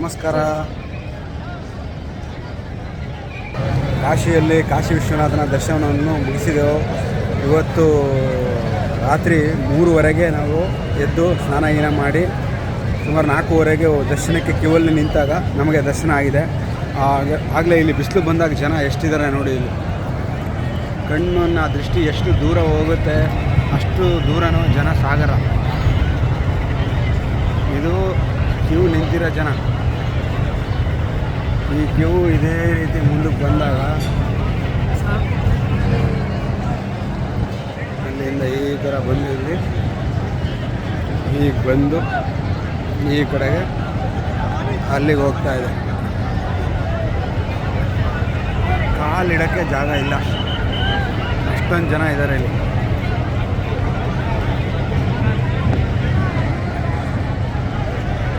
ನಮಸ್ಕಾರ. ಕಾಶಿಯಲ್ಲಿ ಕಾಶಿ ವಿಶ್ವನಾಥನ ದರ್ಶನವನ್ನು ಮುಗಿಸಿದೆವು. ಇವತ್ತು ರಾತ್ರಿ ಮೂರುವರೆಗೆ ನಾವು ಎದ್ದು ಸ್ನಾನ ಗೀನ ಮಾಡಿ ಸುಮಾರು ನಾಲ್ಕೂವರೆಗೆ ದರ್ಶನಕ್ಕೆ ಕ್ಯೂವಲ್ಲಿ ನಿಂತಾಗ ನಮಗೆ ದರ್ಶನ ಆಗಿದೆ. ಆಗ- ಆಗಲೇ ಇಲ್ಲಿ ಬಿಸಿಲು ಬಂದಾಗ ಜನ ಎಷ್ಟಿದ್ದಾರೆ ನೋಡಿ ಇಲ್ಲಿ. ಕಣ್ಣನ್ನ, ದೃಷ್ಟಿ ಎಷ್ಟು ದೂರ ಹೋಗುತ್ತೆ, ಅಷ್ಟು ದೂರನೂ ಜನ ಸಾಗರ. ಇದು ಕ್ಯೂ ನಿಂತಿರೋ ಜನ. ಈ ಕ್ಯೂ ಇದೇ ರೀತಿ ಮುಂದಕ್ಕೆ ಬಂದಾಗ ಅಲ್ಲಿಂದ ಈ ಥರ ಬಂದು ಇಲ್ಲಿ ಈಗ ಬಂದು ಈ ಕಡೆಗೆ ಅಲ್ಲಿಗೆ ಹೋಗ್ತಾ ಇದೆ. ಕಾಲಿಡೋಕ್ಕೆ ಜಾಗ ಇಲ್ಲ. ಅಷ್ಟೊಂದು ಜನ ಇದ್ದಾರೆ ಇಲ್ಲಿ.